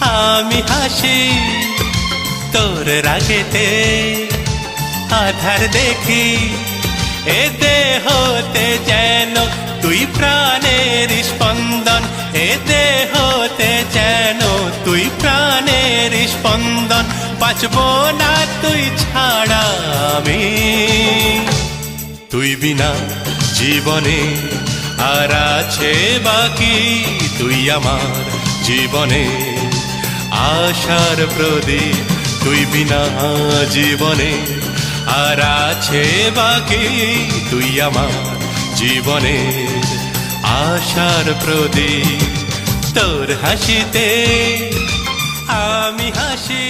আমি হাসি তোর রাগেতে আধার দেখি। এ দেহতে যেন তুই প্রাণের স্পন্দন। এ দেহতে যেন তুই প্রাণের স্পন্দন। বাঁচব না তুই ছাড়া আমি। তুই বিনা জীবনে আর আছে বাকি। তুই আমার জীবনে আশার প্রদীপ, তুই বিনা জীবনে। আর আছে বাকি, তুই আমার জীবনে আশার প্রদীপ। তোর হাসিতে আমি হাসি